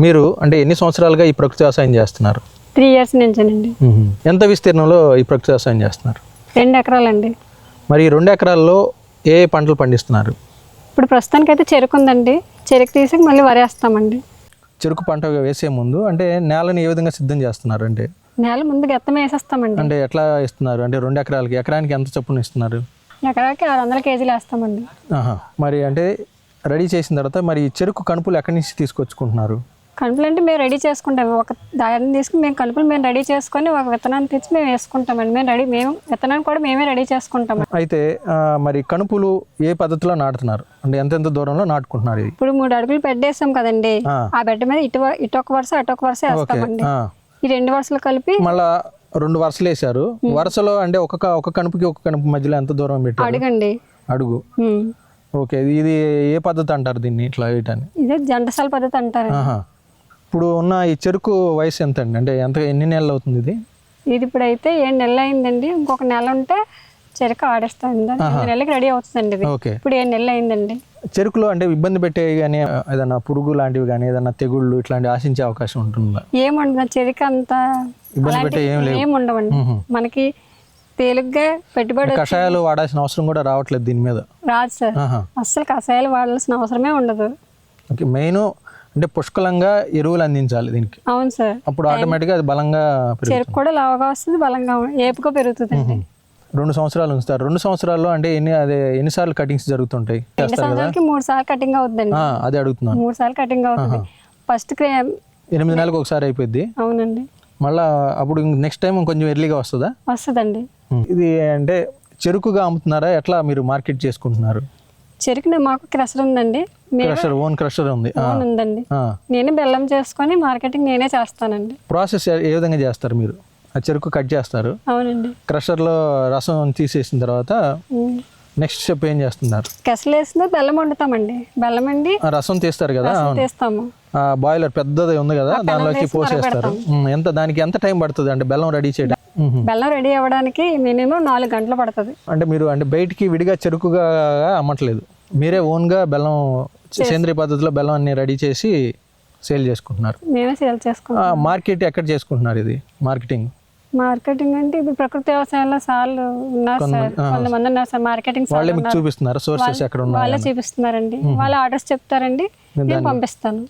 మీరు అంటే ఎన్ని సంవత్సరాలుగా ఈ ప్రకృతి వ్యవసాయం చేస్తున్నారు? త్రీ ఇయర్స్ నుంచేనండి. ఎంత విస్తీర్ణంలో ఈ ప్రకృతి వ్యవసాయం చేస్తున్నారు? రెండు ఎకరాలండి. మరి ఈ రెండు ఎకరాల్లో ఏ ఏ పంటలు పండిస్తున్నారు? ఇప్పుడు ప్రస్తుతానికి అయితే చెరుకు ఉందండి. చెరుకు తీసి మళ్ళీ వరేస్తామండి. చెరుకు పంట వేసే ముందు అంటే నేలని ఏ విధంగా సిద్ధం చేస్తున్నారు అంటే? నేల ముందు గెత్తం వేసేస్తామండి. అంటే ఎట్లా ఇస్తున్నారు అంటే రెండు ఎకరాలకి ఎకరానికి ఎంత చొప్పున ఇస్తున్నారు ఎకరాకి ఆరు వందల కేజీలు వేస్తామండి. ఆహా. మరి అంటే రెడీ చేసిన తర్వాత మరి చెరుకు కణుపులు ఎక్కడి నుంచి తీసుకొచ్చుకుంటున్నారు? కలుపులు అంటే మేము రెడీ చేసుకుంటాం. ఒక దారిని తీసుకుని మేము కలుపులు మేము రెడీ చేసుకొని ఒక విత్తనాన్ని తెచ్చి మేము వేసుకుంటామండి. మేము రెడీ మేము విత్తనాన్ని కూడా మేమే రెడీ చేసుకుంటాం. అయితే మరి కణుపులు ఏ పద్ధతిలో నాటుతున్నారు? అంటే ఎంతెంత దూరంలో నాటుకుంటున్నారు ఇది ఇప్పుడు మూడు అడుగులు బెడ్ వేస్తాం కదండి. ఆ. బెడ్ మీద ఇటు ఇటు ఒక వరుస అటు ఒక వరుస వేస్తామండి. ఈ రెండు వరుసలు కలిపి మళ్ళా రెండు వరుసలు వేసారు వరుసలో అంటే ఒక ఒక కణుపుకి ఒక కణుపు మధ్యలో ఎంత దూరం పెట్టారు? అడుగండి. అడుగు. ఓకే. ఇది ఏ పద్ధతి అంటారు దీన్ని ఇట్లా వేయటాన్ని? ఇదే జంటసాల పద్ధతి అంటారు ఇప్పుడు ఉన్న ఈ చెరుకు వయసు ఎంత అండి అంటే ఎంత ఎన్ని నెలలు అవుతుంది ఇది? ఇది ఇప్పుడు అయితే ఏడు నెలలు అయిందండి. ఇంకొక నెల ఉంటే చెరుకు ఆడేస్తాండి ఎనిమిది నెలలకి రెడీ అవుతుందండి ఇది. ఓకే. ఇప్పుడు ఏడు నెలలు అయిందండి. చెరుకులో అంటే ఇబ్బంది పెట్టే కానీ ఏదైనా పురుగు లాంటివి కానీ ఏదైనా తెగుళ్ళు ఇట్లాంటి ఆశించే అవకాశం ఉంటుందా? ఏముండదు చెరుకు అంత ఇబ్బంది పెట్టే ఏం లేవు. ఏం ఉండవండి. మ్మ్. మనకి తేలిగ్గా పెట్టుబడి కషాయాలు వాడాల్సిన అవసరం కూడా రావట్లేదు దీని మీద? రాదు సార్. అస్సలు కషాయాలు వాడాల్సిన అవసరమే ఉండదు. ఓకే. మెయిన్ అంటే పుష్కలంగా ఎరువులు అందించాలి దీనికి. అవును సార్. అప్పుడు ఆటోమేటిక్గా అది బలంగా పెరుగుతుంది. చెరుకు కూడా లావుగా వస్తుంది బలంగా ఏపుగా పెరుగుతుందండి. రెండు సంవత్సరాలు ఉంచుతారు. రెండు సంవత్సరాల్లో అంటే ఎన్ని అదే ఎన్నిసార్లు కటింగ్స్ జరుగుతుంటాయి? మూడు సార్లు కటింగ్ అవుతుందండి. అదే అడుగుతున్నాను. మూడు సార్లు కటింగ్ అవుతుంది. ఫస్ట్ ఎనిమిది నెలలకు ఒకసారి అయిపోద్ది అవునండి. మళ్ళా అప్పుడు నెక్స్ట్ టైం కొంచెం ఎర్లీగా వస్తుందా? వస్తుందండి. ఇది అంటే చెరుకుగా అమ్ముతున్నారా? ఎట్లా మీరు మార్కెట్ చేసుకుంటున్నారు? చెరుకు మాకు క్రషర్ ఉందండి. క్రషర్ ఓన్ క్రషర్ ఉంది. ఓన్ ఉందండి. నేనే బెల్లం చేసుకొని మార్కెటింగ్ నేనే చేస్తానండి. ప్రాసెస్ ఏ విధంగా చేస్తారు మీరు? ఆ చెరుకు కట్ చేస్తారు. అవునండి. క్రషర్లో రసం తీసేసిన తర్వాత. నెక్స్ట్ స్టెప్ ఏం చేస్తున్నారు? కెసలు వేసిన బెల్లం వండుతామండి. బెల్లం అండి రసం తీస్తారు కదా? తీస్తాము. ఆ బాయిలర్ పెద్దది ఉంది కదా? దానిలోకి పోసేస్తారు. ఎంత దానికి ఎంత టైం పడుతుంది అంటే బెల్లం రెడీ చేయడం. బెల్లం రెడీ అవ్వడానికి మినిమం నాలుగు గంటలు పడుతుంది. అంటే మీరు అంటే బయటికి విడిగా చెరుకుగా అమ్మట్లేదు. మీరే ఓన్గా బెల్లం సేంద్రియ పద్ధతిలో బెల్లం అన్ని రెడీ చేసి సేల్ చేసుకుంటున్నారు. నేనే సేల్ చేసుకుంటాం మార్కెట్ ఎక్కడ చేసుకుంటున్నారు ఇది? మార్కెటింగ్? మార్కెటింగ్ అంటే ఇప్పుడు ప్రకృతి వ్యవసాయంలో సార్లు ఉన్నారు సార్. కొంతమంది ఉన్నారు సార్. మార్కెటింగ్ వాళ్ళే మీకు చూపిస్తున్నారు సోర్సెస్ ఎక్కడ ఉన్నాయి వాళ్ళే చూపిస్తున్నారండి. వాళ్ళ ఆర్డర్స్ చెప్తారండి. నేను పంపిస్తాను.